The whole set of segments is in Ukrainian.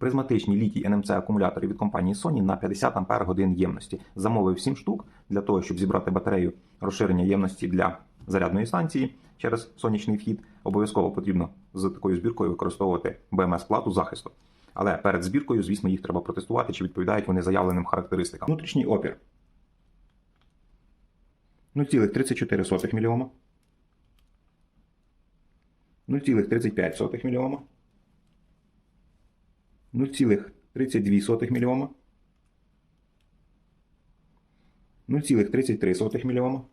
Призматичні літій НМЦ акумулятори від компанії Sony на 50 Ах ємності. Замовив 7 штук для того, щоб зібрати батарею розширення ємності для зарядної станції через сонячний вхід. Обов'язково потрібно з такою збіркою використовувати БМС-плату захисту. Але перед збіркою, звісно, їх треба протестувати, чи відповідають вони заявленим характеристикам. Внутрішній опір 0,34 мільйома. 0,35 мільйома. 0,32 мільйома. 0,33 мільйома.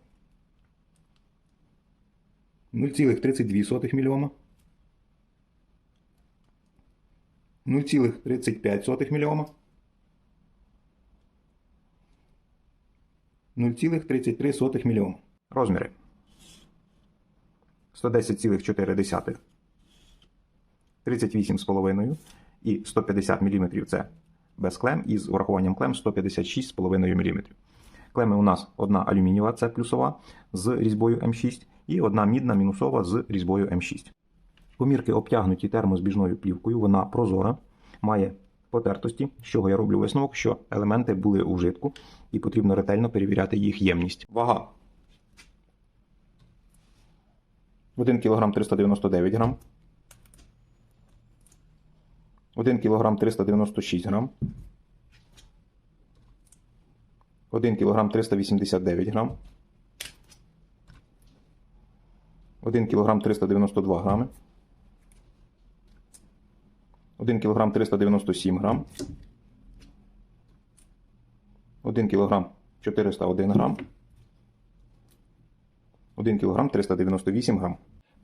0,32 мільйома. 0,35 мільйома. 0,33 мільйома. Розміри. 110,4, 38,5 і 150 мм це без клем, і з урахуванням клем 156,5 мм. Клеми у нас одна алюмінієва, це плюсова з різьбою М6, і одна мідна мінусова з різьбою М6. Комірки обтягнуті термозбіжною плівкою, вона прозора, має потертості, з чого я роблю висновок, що елементи були у вжитку і потрібно ретельно перевіряти їх ємність. Вага 1 кг 399 грам. 1 кг 396 грам. 1 кг 389 грам. 1 кг 392 грами. 1 кг 397 грам. 1 кг 401 грам. 1 кг 398 грам.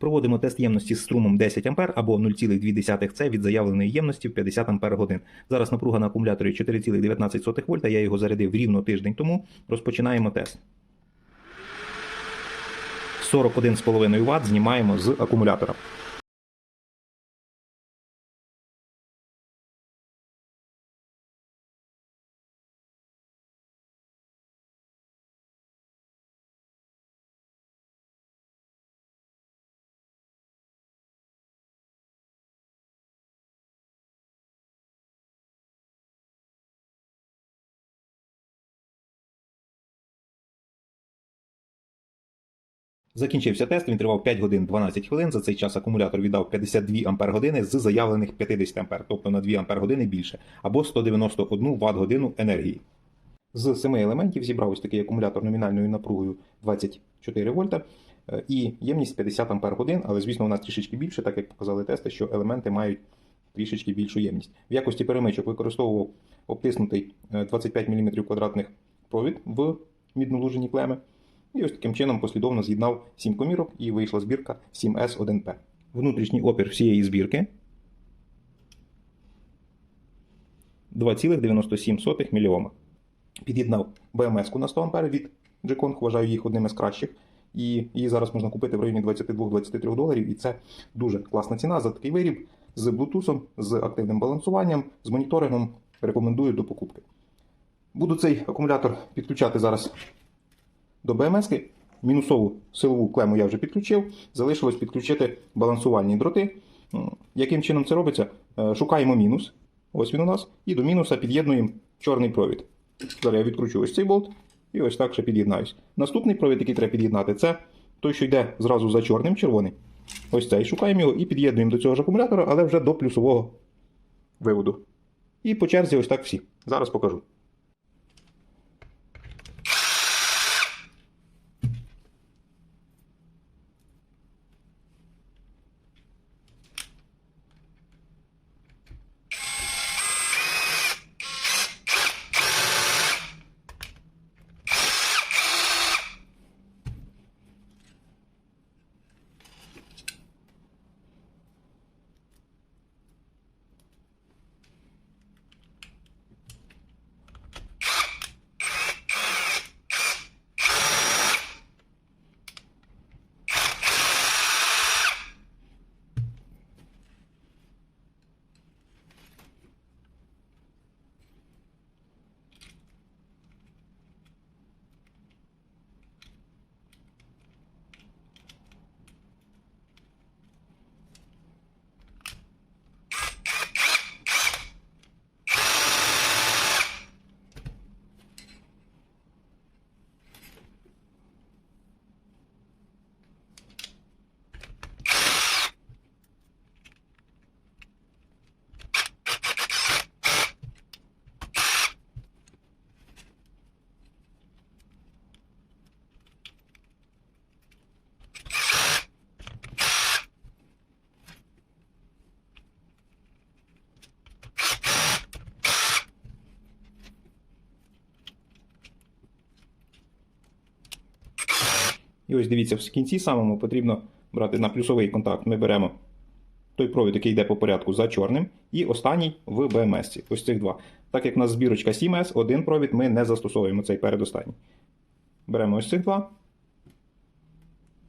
Проводимо тест ємності з струмом 10 А або 0,2 С від заявленої ємності в 50 Ах. Зараз напруга на акумуляторі 4,19 вольта. Я його зарядив рівно тиждень тому. Розпочинаємо тест. 41,5 Вт знімаємо з акумулятора. Закінчився тест, він тривав 5 годин 12 хвилин. За цей час акумулятор віддав 52 Ампер години з заявлених 50 Ампер, тобто на 2 Ампер години більше, або 191 Вт годину енергії. З семи елементів зібрав ось такий акумулятор номінальною напругою 24 вольта е, і ємність 50 Ампер годин, але звісно, у нас трішечки більше, так як показали тести, що елементи мають трішечки більшу ємність. В якості перемичок використовував обтиснутий е, 25 мм квадратних провід в міднолужені клеми. І ось таким чином послідовно з'єднав 7 комірок і вийшла збірка 7S1P. Внутрішній опір всієї збірки 2,97 мОм. Під'єднав БМС-ку на 100 А від G-Kong, вважаю їх одним із кращих. І її зараз можна купити в районі 22-23 доларів. І це дуже класна ціна за такий виріб з Bluetooth, з активним балансуванням, з моніторингом. Рекомендую до покупки. Буду цей акумулятор підключати зараз до БМС. Мінусову силову клему я вже підключив. Залишилось підключити балансувальні дроти. Яким чином це робиться? Е, Шукаємо мінус. Ось він у нас. І до мінуса під'єднуємо чорний провід. Зараз я відкручу ось цей болт і ось так ще під'єднаюсь. Наступний провід, який треба під'єднати, це той, що йде зразу за чорним, червоний. Ось цей. Шукаємо його і під'єднуємо до цього ж акумулятора, але вже до плюсового виводу. І по черзі ось так всі. Зараз покажу. І ось дивіться, в кінці самому потрібно брати на плюсовий контакт. Ми беремо той провід, який йде по порядку за чорним, і останній в БМС. Ось цих два. Так як у нас збірочка 7С, один провід ми не застосовуємо цей передостанній. Беремо ось цих два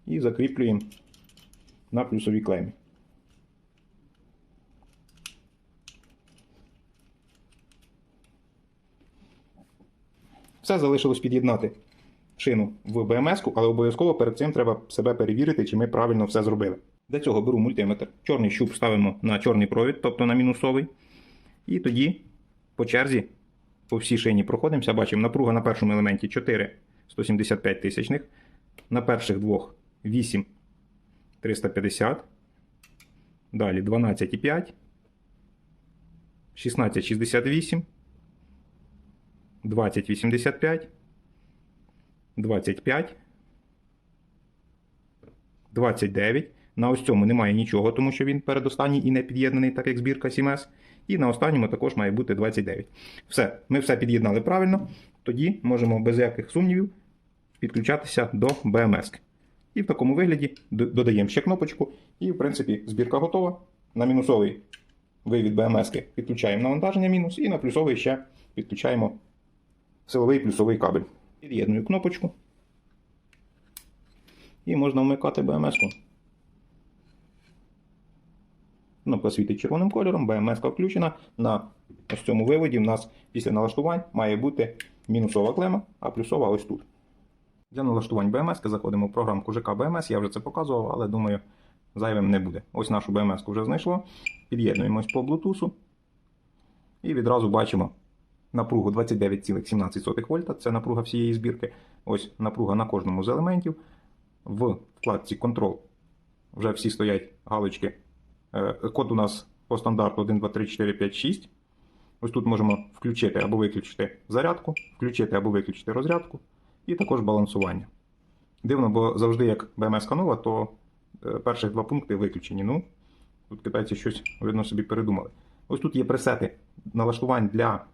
і закріплюємо на плюсовій клемі. Все залишилось під'єднати шину в БМС, але обов'язково перед цим треба себе перевірити, чи ми правильно все зробили. Для цього беру мультиметр. Чорний щуп ставимо на чорний провід, тобто на мінусовий. І тоді по черзі по всій шині проходимося. Бачимо, напруга на першому елементі 4 175 тисячних, на перших двох 8 350. Далі 12,5, 16,68, 20,85, 25, 29. На ось цьому немає нічого, тому що він передостанній і не під'єднаний, так як збірка 7С. І на останньому також має бути 29. Все, ми все під'єднали правильно. Тоді можемо без яких сумнівів підключатися до БМС. І в такому вигляді додаємо ще кнопочку, і, в принципі, збірка готова. На мінусовий вивід БМС підключаємо навантаження мінус, і на плюсовий ще підключаємо силовий плюсовий кабель. Під'єдную кнопочку. І можна вмикати БМС-ку. Кнопка світить червоним кольором, БМС включена. На ось цьому виводі в нас після налаштувань має бути мінусова клема, а плюсова ось тут. Для налаштувань БМС заходимо в програмку ЖК БМС, я вже це показував, але думаю, зайвим не буде. Ось нашу БМС вже знайшло. Під'єднуємось по Bluetooth і відразу бачимо напругу 29,17 вольта. Це напруга всієї збірки. Ось напруга на кожному з елементів. В вкладці Control вже всі стоять галочки. Е, Код у нас по стандарту 1, 2, 3, 4, 5, 6. Ось тут можемо включити або виключити зарядку, включити або виключити розрядку, і також балансування. Дивно, бо завжди, як БМС нова, то е, перших два пункти виключені. Ну, тут китайці щось, видно, собі передумали. Ось тут є пресети налаштувань для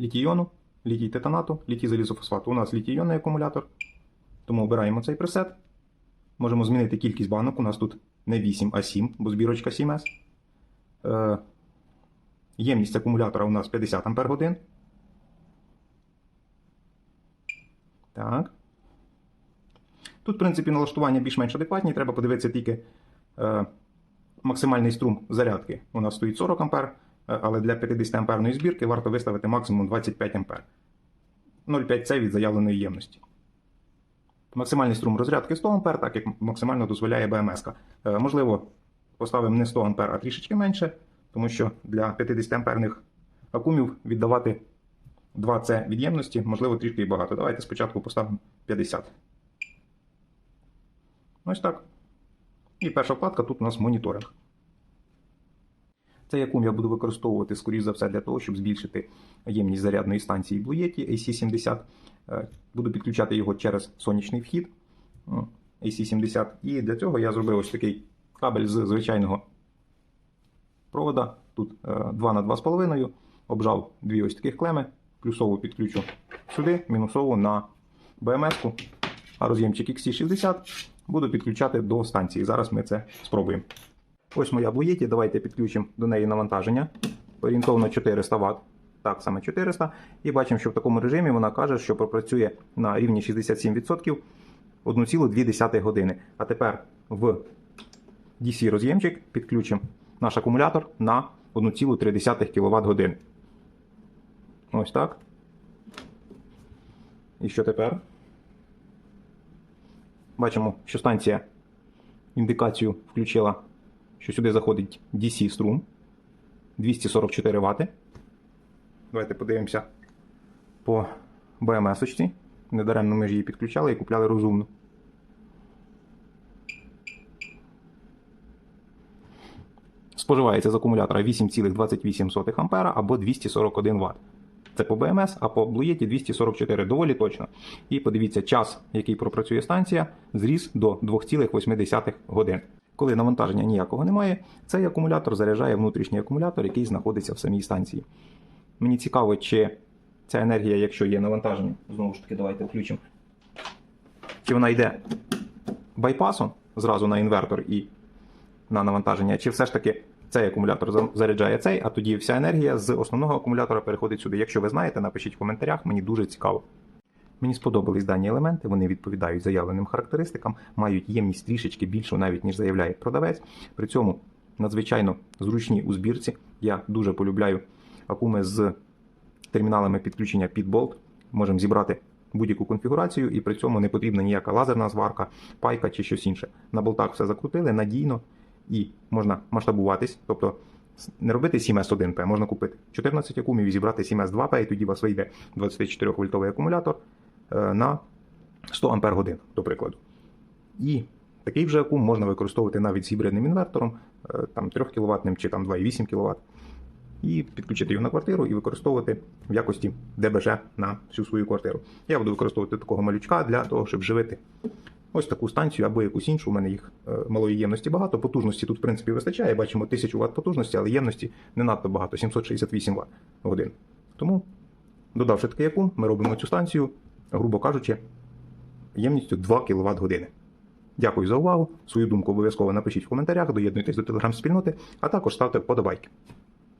літій-іону, літій титанату, літій залізофосфату. У нас літій-іонний акумулятор, тому обираємо цей пресет. Можемо змінити кількість банок. У нас тут не 8, а 7, бо збірочка 7С. Е, ємність акумулятора у нас 50 Ах. Так. Тут, в принципі, налаштування більш-менш адекватні. Треба подивитися тільки е, максимальний струм зарядки. У нас стоїть 40 А, е, але для 50 амперної збірки варто виставити максимум 25 А. 0,5 це від заявленої ємності. Максимальний струм розрядки 100 А, так як максимально дозволяє БМС. Е, можливо, поставимо не 100 А, а трішечки менше, тому що для 50 амперних акумів віддавати 2 С від'ємності, можливо, трішки і багато. Давайте спочатку поставимо 50. Ось так. І перша вкладка тут у нас моніторинг. Цей акум я буду використовувати, скоріш за все, для того, щоб збільшити ємність зарядної станції Bluetooth AC70. Е, Буду підключати його через сонячний вхід AC70. І для цього я зробив ось такий кабель з звичайного провода. Тут 2 на 2,5. Обжав дві ось таких клеми. Плюсову підключу сюди, мінусову на БМС-ку. А роз'ємчик XT60 буду підключати до станції. Зараз ми це спробуємо. Ось моя Bluetooth, давайте підключимо до неї навантаження. Орієнтовно 400 Вт. Так, саме 400. І бачимо, що в такому режимі вона каже, що пропрацює на рівні 67% 1,2 години. А тепер в DC роз'ємчик підключимо наш акумулятор на 1,3 кВт годин. Ось так. І що тепер? Бачимо, що станція індикацію включила, що сюди заходить DC струм 244 Вт. Давайте подивимося по BMS-очці. Недаремно ми ж її підключали і купляли розумно. Споживається з акумулятора 8,28 А або 241 Вт. Це по BMS, а по Bluetooth 244 доволі точно. І подивіться, час, який пропрацює станція, зріс до 2,8 годин. Коли навантаження ніякого немає, цей акумулятор заряджає внутрішній акумулятор, який знаходиться в самій станції. Мені цікаво, чи ця енергія, якщо є навантаження, знову ж таки, давайте включимо чи вона йде байпасом зразу на інвертор і на навантаження, чи все ж таки цей акумулятор заряджає цей, а тоді вся енергія з основного акумулятора переходить сюди. Якщо ви знаєте, напишіть в коментарях, мені дуже цікаво. Мені сподобались дані елементи, вони відповідають заявленим характеристикам, мають ємність трішечки більшу, навіть ніж заявляє продавець. При цьому надзвичайно зручні у збірці. Я дуже полюбляю акуми з терміналами підключення під болт. Можемо зібрати будь-яку конфігурацію, і при цьому не потрібна ніяка лазерна зварка, пайка чи щось інше. На болтах все закрутили надійно і можна масштабуватись, тобто не робити 7S1P, можна купити 14 акумів і зібрати 7S2P, і тоді у вас вийде 24 вольтовий акумулятор на 100 Ампер годин, до прикладу. І такий вже акум можна використовувати навіть з гібридним інвертором, е, там 3 кВт чи там 2,8 кВт, і підключити його на квартиру і використовувати в якості ДБЖ на всю свою квартиру. Я буду використовувати такого малючка для того, щоб живити ось таку станцію або якусь іншу. У мене їх е, малої ємності багато. Потужності тут, в принципі, вистачає. Бачимо 1000 Вт потужності, але ємності не надто багато 768 Вт годин. Тому, додавши такий акум, ми робимо цю станцію, грубо кажучи, ємністю 2 кВт години. Дякую за увагу. Свою думку обов'язково напишіть в коментарях, доєднуйтесь до телеграм-спільноти, а також ставте вподобайки.